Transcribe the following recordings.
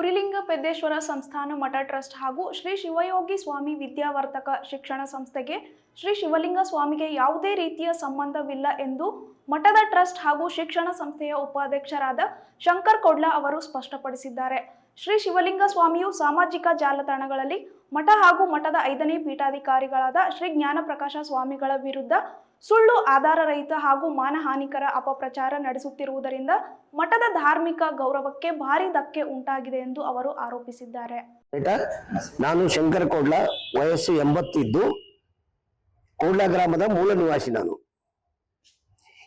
ಉರಿಲಿಂಗ ಪೆದ್ದೇಶ್ವರ ಸಂಸ್ಥಾನ ಮಠ ಟ್ರಸ್ಟ್ ಹಾಗೂ ಶ್ರೀ ಶಿವಯೋಗಿ ಸ್ವಾಮಿ ವಿದ್ಯಾವರ್ತಕ ಶಿಕ್ಷಣ ಸಂಸ್ಥೆಗೆ ಶ್ರೀ ಶಿವಲಿಂಗ ಸ್ವಾಮಿಗೆ ಯಾವುದೇ ರೀತಿಯ ಸಂಬಂಧವಿಲ್ಲ ಎಂದು ಮಠದ ಟ್ರಸ್ಟ್ ಹಾಗೂ ಶಿಕ್ಷಣ ಸಂಸ್ಥೆಯ ಉಪಾಧ್ಯಕ್ಷರಾದ ಶಂಕರ್ ಕೊಡ್ಲಾ ಅವರು ಸ್ಪಷ್ಟಪಡಿಸಿದ್ದಾರೆ. ಶ್ರೀ ಶಿವಲಿಂಗ ಸ್ವಾಮಿಯು ಸಾಮಾಜಿಕ ಜಾಲತಾಣಗಳಲ್ಲಿ ಮಠ ಹಾಗೂ ಮಠದ ಐದನೇ ಪೀಠಾಧಿಕಾರಿಗಳಾದ ಶ್ರೀ ಜ್ಞಾನಪ್ರಕಾಶ ಸ್ವಾಮಿಗಳ ವಿರುದ್ಧ ಸುಳ್ಳು ಆಧಾರರಹಿತ ಹಾಗೂ ಮಾನಹಾನಿಕರ ಅಪಪ್ರಚಾರ ನಡೆಸುತ್ತಿರುವುದರಿಂದ ಮಠದ ಧಾರ್ಮಿಕ ಗೌರವಕ್ಕೆ ಭಾರಿ ಧಕ್ಕೆ ಉಂಟಾಗಿದೆ ಎಂದು ಅವರು ಆರೋಪಿಸಿದ್ದಾರೆ. ನಾನು ಶಂಕರ ಕೋಡ್ಲ, ವಯಸ್ಸು ಎಂಬತ್ತಿದ್ದು, ಕೋಡ್ಲ ಗ್ರಾಮದ ಮೂಲ ನಿವಾಸಿ ನಾನು.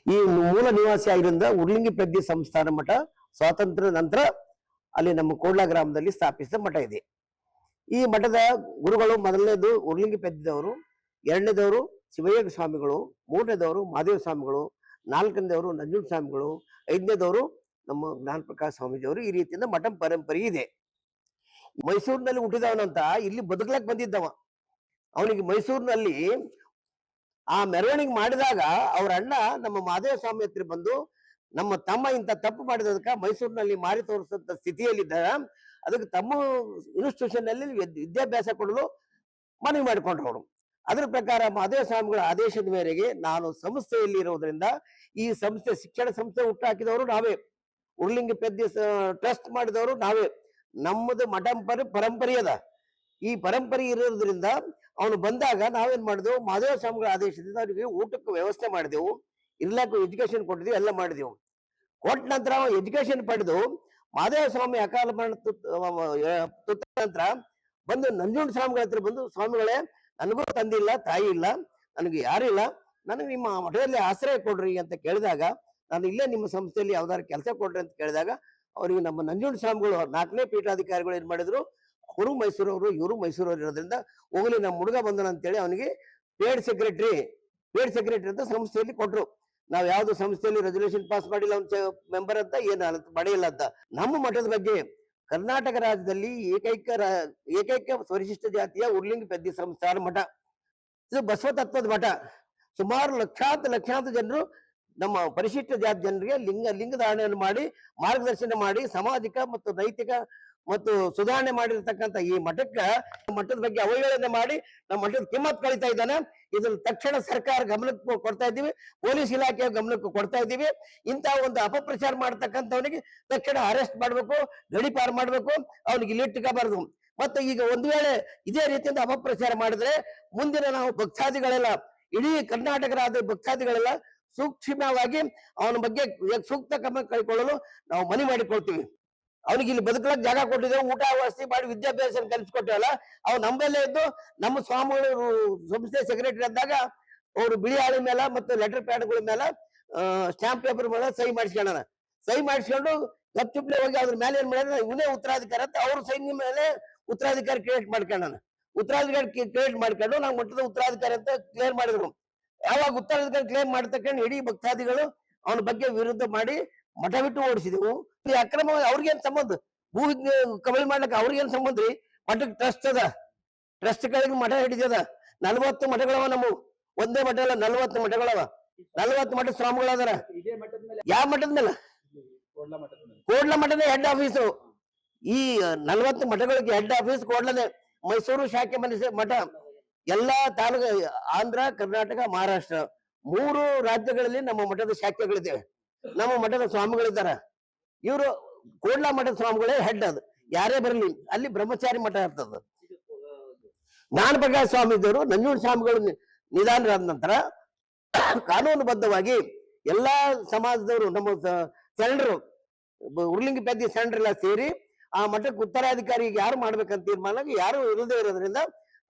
ಈ ಮೂಲ ನಿವಾಸಿ ಆಗಿರೋದ್ರಿಂದ ಉರ್ಲಿಂಗಿ ಪ್ರಜ್ಞೆ ಸಂಸ್ಥಾನ ಮಠ ಸ್ವಾತಂತ್ರ್ಯ ನಂತರ ಅಲ್ಲಿ ನಮ್ಮ ಕೋಡ್ಲ ಗ್ರಾಮದಲ್ಲಿ ಸ್ಥಾಪಿಸಿದ ಮಠ ಇದೆ. ಈ ಮಠದ ಗುರುಗಳು ಮೊದಲನೇದು ಉರ್ಲಿಂಗಿ ಪೆದ್ದವರು, ಎರಡನೇದವರು ಶಿವಯೋಗ ಸ್ವಾಮಿಗಳು, ಮೂರನೇದವರು ಮಹಾದೇವ ಸ್ವಾಮಿಗಳು, ನಾಲ್ಕನೇದವರು ನಂಜುಂಡ ಸ್ವಾಮಿಗಳು, ಐದನೇದವರು ನಮ್ಮ ಜ್ಞಾನಪ್ರಕಾಶ್ ಸ್ವಾಮೀಜಿಯವರು ಈ ರೀತಿಯಿಂದ ಮಠ ಪರಂಪರೆ ಇದೆ. ಮೈಸೂರಿನಲ್ಲಿ ಹುಟ್ಟಿದವನಂತ ಇಲ್ಲಿ ಬದುಕ್ಲಕ್ ಬಂದಿದ್ದವ. ಅವನಿಗೆ ಮೈಸೂರಿನಲ್ಲಿ ಆ ಮೆರವಣಿಗೆ ಮಾಡಿದಾಗ ಅವ್ರ ಅಣ್ಣ ನಮ್ಮ ಮಹಾದೇವ ಸ್ವಾಮಿ ಹತ್ರ ಬಂದು ನಮ್ಮ ತಮ್ಮ ಇಂಥ ತಪ್ಪು ಮಾಡಿದದಕ್ಕ ಮೈಸೂರಿನಲ್ಲಿ ಮಾರಿ ತೋರಿಸಂತ ಸ್ಥಿತಿಯಲ್ಲಿದ್ದ, ಅದಕ್ಕೆ ತಮ್ಮ ಇನ್ಸ್ಟಿಟ್ಯೂಷನ್ನಲ್ಲಿ ವಿದ್- ವಿದ್ಯಾಭ್ಯಾಸ ಕೊಡಲು ಮನವಿ ಮಾಡಿಕೊಂಡ್ರು ಅದರ ಪ್ರಕಾರ ಮಹದೇವ ಸ್ವಾಮಿಗಳ ಆದೇಶದ ಮೇರೆಗೆ ನಾನು ಸಂಸ್ಥೆಯಲ್ಲಿ ಇರೋದ್ರಿಂದ ಈ ಸಂಸ್ಥೆ, ಶಿಕ್ಷಣ ಸಂಸ್ಥೆ ಹುಟ್ಟಾಕಿದವರು ನಾವೇ. ಉರ್ಲಿಂಗ ಪೆದ್ದಿ ಟ್ರಸ್ಟ್ ಮಾಡಿದವರು ನಾವೇ. ನಮ್ಮದು ಮಠಂಪರೆ ಪರ ಪರಂಪರೆ ಅದ. ಈ ಪರಂಪರೆ ಇರೋದ್ರಿಂದ ಅವನು ಬಂದಾಗ ನಾವೇನ್ ಮಾಡಿದೆವು ಮಹದೇವ ಸ್ವಾಮಿಗಳ ಆದೇಶದಿಂದ ಅವರಿಗೆ ಊಟಕ್ಕೆ ವ್ಯವಸ್ಥೆ ಮಾಡಿದೆವು. ಇರ್ಲಾಕ ಎಜುಕೇಶನ್ ಕೊಟ್ಟಿದ್ವಿ, ಎಲ್ಲ ಮಾಡಿದೆವು ಕೊಟ್ಟ ನಂತರ ಎಜುಕೇಶನ್ ಪಡೆದು ಮಾದೇವ ಸ್ವಾಮಿ ಅಕಾಲ ಮರಣ ತುತ್ತ ನಂತರ ಬಂದು ನಂಜುಂಡ ಸ್ವಾಮಿಗಳ ಹತ್ರ ಬಂದು, ಸ್ವಾಮಿಗಳೇ, ನನಗೂ ತಂದಿಲ್ಲ ತಾಯಿ ಇಲ್ಲ, ನನಗೆ ಯಾರು ಇಲ್ಲ, ನನಗೆ ನಿಮ್ಮ ಮಠದಲ್ಲಿ ಆಶ್ರಯ ಕೊಡ್ರಿ ಅಂತ ಕೇಳಿದಾಗ, ನಾನು ಇಲ್ಲೇ ನಿಮ್ಮ ಸಂಸ್ಥೆಯಲ್ಲಿ ಯಾವ್ದಾದ್ರು ಕೆಲಸ ಕೊಡ್ರಿ ಅಂತ ಕೇಳಿದಾಗ, ಅವರಿಗೆ ನಮ್ಮ ನಂಜುಂಡ ಸ್ವಾಮಿಗಳು ನಾಲ್ಕನೇ ಪೀಠಾಧಿಕಾರಿಗಳು ಏನ್ ಮಾಡಿದ್ರು, ಅವರು ಮೈಸೂರವರು, ಇವರು ಮೈಸೂರವರು ಇರೋದ್ರಿಂದ ಹೋಗ್ಲಿ, ನಮ್ಮ ಹುಡುಗ ಬಂದನ ಅಂತೇಳಿ ಅವನಿಗೆ ಪೇಡ್ ಸೆಕ್ರೆಟರಿ ಪೇಡ್ ಸೆಕ್ರೆಟರಿ ಅಂತ ಸಂಸ್ಥೆಯಲ್ಲಿ ಕೊಟ್ರು. ನಾವ್ ಯಾವ್ದು ಸಂಸ್ಥೆಯಲ್ಲಿ ರೆಸಲ್ಯೂಷನ್ ಪಾಸ್ ಮಾಡಿಲ್ಲ ಒಂದು ಮೆಂಬರ್ ಅಂತ ಏನು ಪಡೆಯಲ್ಲ ಅಂತ. ನಮ್ಮ ಮಠದ ಬಗ್ಗೆ ಕರ್ನಾಟಕ ರಾಜ್ಯದಲ್ಲಿ ಏಕೈಕ ಏಕೈಕ ಪರಿಶಿಷ್ಟ ಜಾತಿಯ ಉರ್ಲಿಂಗ ಪೆದ್ದಿ ಸಂಸ್ಥಾನ ಮಠ. ಇದು ಬಸವ ತತ್ವದ ಮಠ. ಸುಮಾರು ಲಕ್ಷಾಂತರ ಲಕ್ಷಾಂತರ ಜನರು ನಮ್ಮ ಪರಿಶಿಷ್ಟ ಜಾತಿ ಜನರಿಗೆ ಲಿಂಗ, ಲಿಂಗಧಾರಣೆಯನ್ನು ಮಾಡಿ, ಮಾರ್ಗದರ್ಶನ ಮಾಡಿ, ಸಾಮಾಜಿಕ ಮತ್ತು ನೈತಿಕ ಮತ್ತು ಸುಧಾರಣೆ ಮಾಡಿರ್ತಕ್ಕಂಥ ಈ ಮಠಕ್ಕ ಮಠದ ಬಗ್ಗೆ ಅವಹೇಳನೆ ಮಾಡಿ ನಮ್ಮ ಮಠದ ಕಿಮ್ಮತ್ ಕಳಿತಾ ಇದ್ದಾನೆ. ಇದನ್ನ ತಕ್ಷಣ ಸರ್ಕಾರ ಗಮನಕ್ಕೆ ಕೊಡ್ತಾ ಇದ್ದೀವಿ. ಪೊಲೀಸ್ ಇಲಾಖೆಯ ಗಮನಕ್ಕೆ ಕೊಡ್ತಾ ಇದ್ದೀವಿ. ಇಂಥ ಒಂದು ಅಪಪ್ರಚಾರ ಮಾಡ್ತಕ್ಕಂಥವನಿಗೆ ತಕ್ಷಣ ಅರೆಸ್ಟ್ ಮಾಡಬೇಕು, ಗಡಿಪಾರು ಮಾಡಬೇಕು, ಅವನಿಗೆ ಇಲ್ಲಿಟ್ಟುಕೋಬಾರ್ದು ಮತ್ತೆ ಈಗ ಒಂದು ವೇಳೆ ಇದೇ ರೀತಿಯಿಂದ ಅಪಪ್ರಚಾರ ಮಾಡಿದ್ರೆ ಮುಂದಿನ ನಾವು ಭಕ್ತಾದಿಗಳೆಲ್ಲ, ಇಡೀ ಕರ್ನಾಟಕ ಭಕ್ತಾದಿಗಳೆಲ್ಲ ಸೂಕ್ಷ್ಮವಾಗಿ ಅವನ ಬಗ್ಗೆ ಸೂಕ್ತ ಕ್ರಮ ಕೈಗೊಳ್ಳಲು ನಾವು ಮನವಿ ಮಾಡಿಕೊಳ್ತೀವಿ. ಅವನಿಗೆ ಇಲ್ಲಿ ಬದುಕಲಕ್ ಜಾಗ ಕೊಟ್ಟಿದ್ದೇವೆ ಊಟ, ವಸತಿ ಮಾಡಿ ವಿದ್ಯಾಭ್ಯಾಸ ಕಲಿಸ್ಕೊಟ್ಟೇವಲ್ಲ ಅವ್ ನಮ್ಮಲ್ಲೇ ಇದ್ದು ನಮ್ಮ ಸ್ವಾಮಿಗಳು ಸಂಸ್ಥೆ ಸೆಕ್ರೆಟರಿ ಅಂದಾಗ ಅವರು ಬಿಳಿ ಹಾಳಿ ಮೇಲೆ ಮತ್ತು ಲೆಟರ್ ಪ್ಯಾಡ್ಗಳ ಮೇಲೆ ಸ್ಟಾಂಪ್ ಪೇಪರ್ ಮೇಲೆ ಸಹಿ ಮಾಡಿಸ್ಕೊಳ್ಳೋಣ ಸಹಿ ಮಾಡಿಸ್ಕೊಂಡು ಗಪ್ಚುಪ್ಲೆ ಹೋಗಿ ಅದ್ರ ಮೇಲೆ ಏನ್ ಮಾಡಿದ್ರೆ ಇವನೇ ಉತ್ತರಾಧಿಕಾರ ಅಂತ ಅವ್ರ ಸೈನ್ಯ ಮೇಲೆ ಉತ್ತರಾಧಿಕಾರಿ ಕ್ರಿಯೇಟ್ ಮಾಡ್ಕೊಳ್ಳೋಣ ಉತ್ತರಾಧಿಕಾರಿ ಕ್ರಿಯೇಟ್ ಮಾಡ್ಕೊಂಡು ನಾವು ಮಟ್ಟದ ಉತ್ತರಾಧಿಕಾರಿ ಅಂತ ಕ್ಲಿಯರ್ ಮಾಡಿದ್ರು. ಯಾವಾಗ ಉತ್ತರಾಧಿಕಾರಿ ಕ್ಲೇಮ್ ಮಾಡ್ತಕ್ಕಂಡು ಇಡೀ ಭಕ್ತಾದಿಗಳು ಅವನ ಬಗ್ಗೆ ವಿರುದ್ಧ ಮಾಡಿ ಮಠ ಬಿಟ್ಟು ಓಡಿಸಿದೆವು. ಅಕ್ರಮ ಅವ್ರಿಗೇನ್ ಸಂಬಂಧ? ಭೂ ಕಬಳಿ ಮಾಡ್ಲಿಕ್ಕೆ ಅವ್ರಿಗೇನ್ ಸಂಬಂಧ ರೀ? ಮಠಕ್ಕೆ ಟ್ರಸ್ಟ್ ಅದ. ಟ್ರಸ್ಟ್ ಗಳಿಗೆ ಮಠ ಹಿಡಿದದ. ನಲ್ವತ್ತು ಮಠಗಳವ ನಮ್ಮ ಒಂದೇ ಮಠ ಅಲ್ಲ ನಲ್ವತ್ತು ಮಠಗಳವ. ನಲ್ವತ್ತು ಮಠ ಸ್ವಾಮಿಗಳದಾರ. ಯಾವ ಮಠದ ಮೇಲೆ? ಕೋಡ್ಲ ಮಠದ ಹೆಡ್ ಆಫೀಸು ಈ ನಲ್ವತ್ತು ಮಠಗಳಿಗೆ ಹೆಡ್ ಆಫೀಸ್ ಕೋಡ್ಲದೆ ಮೈಸೂರು ಶಾಖೆ ಮನಸ್ಸೆ ಮಠ. ಎಲ್ಲಾ ತಾಲೂಕು ಆಂಧ್ರ ಕರ್ನಾಟಕ ಮಹಾರಾಷ್ಟ್ರ. ಮೂರು ರಾಜ್ಯಗಳಲ್ಲಿ ನಮ್ಮ ಮಠದ ಶಾಖೆಗಳಿದ್ದೇವೆ. ನಮ್ಮ ಮಠದ ಸ್ವಾಮಿಗಳಿದ್ದಾರೆ. ಇವರು ಕೋಡ್ಲಾ ಮಠದ ಸ್ವಾಮಿಗಳೇ ಹೆಡ್ ಅದು. ಯಾರೇ ಬರಲಿ, ಅಲ್ಲಿ ಬ್ರಹ್ಮಚಾರಿ ಮಠ ಇರ್ತದ. ಜ್ಞಾನ ಪ್ರಕಾಶ್ ಸ್ವಾಮಿದವರು ನಂಜುಂಡ ಸ್ವಾಮಿಗಳು ನಿಧಾನರಾದ ನಂತರ ಕಾನೂನುಬದ್ಧವಾಗಿ ಎಲ್ಲಾ ಸಮಾಜದವರು, ನಮ್ಮ ಶರಣರು ಸೆಂಡ್ರ್ ಶರಣರೆಲ್ಲ ಸೇರಿ ಆ ಮಠಕ್ಕೆ ಉತ್ತರಾಧಿಕಾರಿಗೆ ಯಾರು ಮಾಡ್ಬೇಕಂತ ತೀರ್ಮಾನ ಯಾರು ಇಲ್ಲದೆ ಇರೋದ್ರಿಂದ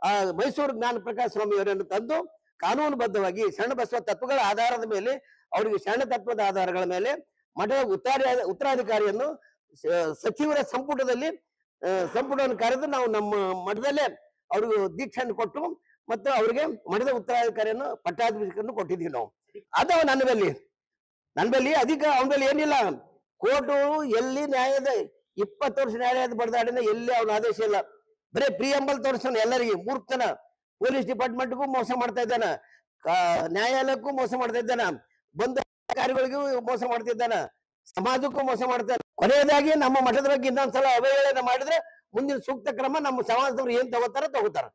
ಆ ಮೈಸೂರು ಜ್ಞಾನ ಪ್ರಕಾಶ್ ಸ್ವಾಮಿ ಅವರನ್ನು ತಂದು ಕಾನೂನುಬದ್ಧವಾಗಿ ಶರಣ ಬಸವ ತತ್ವಗಳ ಆಧಾರದ ಮೇಲೆ, ಅವರಿಗೆ ಶರಣ ತತ್ವದ ಆಧಾರಗಳ ಮೇಲೆ ಮಠದ ಉತ್ತಾರ ಉತ್ತರಾಧಿಕಾರಿಯನ್ನು ಸಚಿವರ ಸಂಪುಟದಲ್ಲಿ ಸಂಪುಟವನ್ನು ಕರೆದು ನಾವು ನಮ್ಮ ಮಠದಲ್ಲೇ ಅವ್ರಿಗೆ ದೀಕ್ಷೆಯನ್ನು ಕೊಟ್ಟು ಮತ್ತು ಅವರಿಗೆ ಮಠದ ಉತ್ತರಾಧಿಕಾರಿಯನ್ನು ಪಟ್ಟಾಧಿಕಾರಿಯನ್ನು ಕೊಟ್ಟಿದ್ದೀವಿ ನಾವು. ಅದು ನನ್ನ ಬಲ್ಲಿ ನನ್ನ ಬಲ್ಲಿ ಅಧಿಕ ಅವನ ಬಲ್ಲಿ ಏನಿಲ್ಲ. ಕೋರ್ಟು ಎಲ್ಲಿ ನ್ಯಾಯದ, ಇಪ್ಪತ್ತು ವರ್ಷ ನ್ಯಾಯಾಲಯದ ಬಡದಾಡಿನ ಎಲ್ಲಿ ಅವನ ಆದೇಶ ಇಲ್ಲ. ಬರೀ ಪ್ರಿಯಂಬಲ್ ತೋರಿಸ್ತಾನೆ ಎಲ್ಲರಿಗೆ ಮೂರ್ತನ ಪೊಲೀಸ್ ಡಿಪಾರ್ಟ್ಮೆಂಟ್ಗೂ ಮೋಸ ಮಾಡ್ತಾ ಇದ್ದಾನ. ನ್ಯಾಯಾಲಯಕ್ಕೂ ಮೋಸ ಮಾಡ್ತಾ ಇದ್ದಾನ. ಬಂದ ಅಧಿಕಾರಿಗಳಿಗೂ ಮೋಸ ಮಾಡ್ತಿದ್ದಾನ. ಸಮಾಜಕ್ಕೂ ಮೋಸ ಮಾಡ್ತಾನೆ. ಕೊನೆಯದಾಗಿ ನಮ್ಮ ಮಠದ ಬಗ್ಗೆ ಇನ್ನೊಂದ್ಸಲ ಅವಹೇಳನ ಮಾಡಿದ್ರೆ ಮುಂದಿನ ಸೂಕ್ತ ಕ್ರಮ ನಮ್ಮ ಸಮಾಜದವ್ರು ಏನ್ ತಗೋತಾರ ತಗೋತಾರ.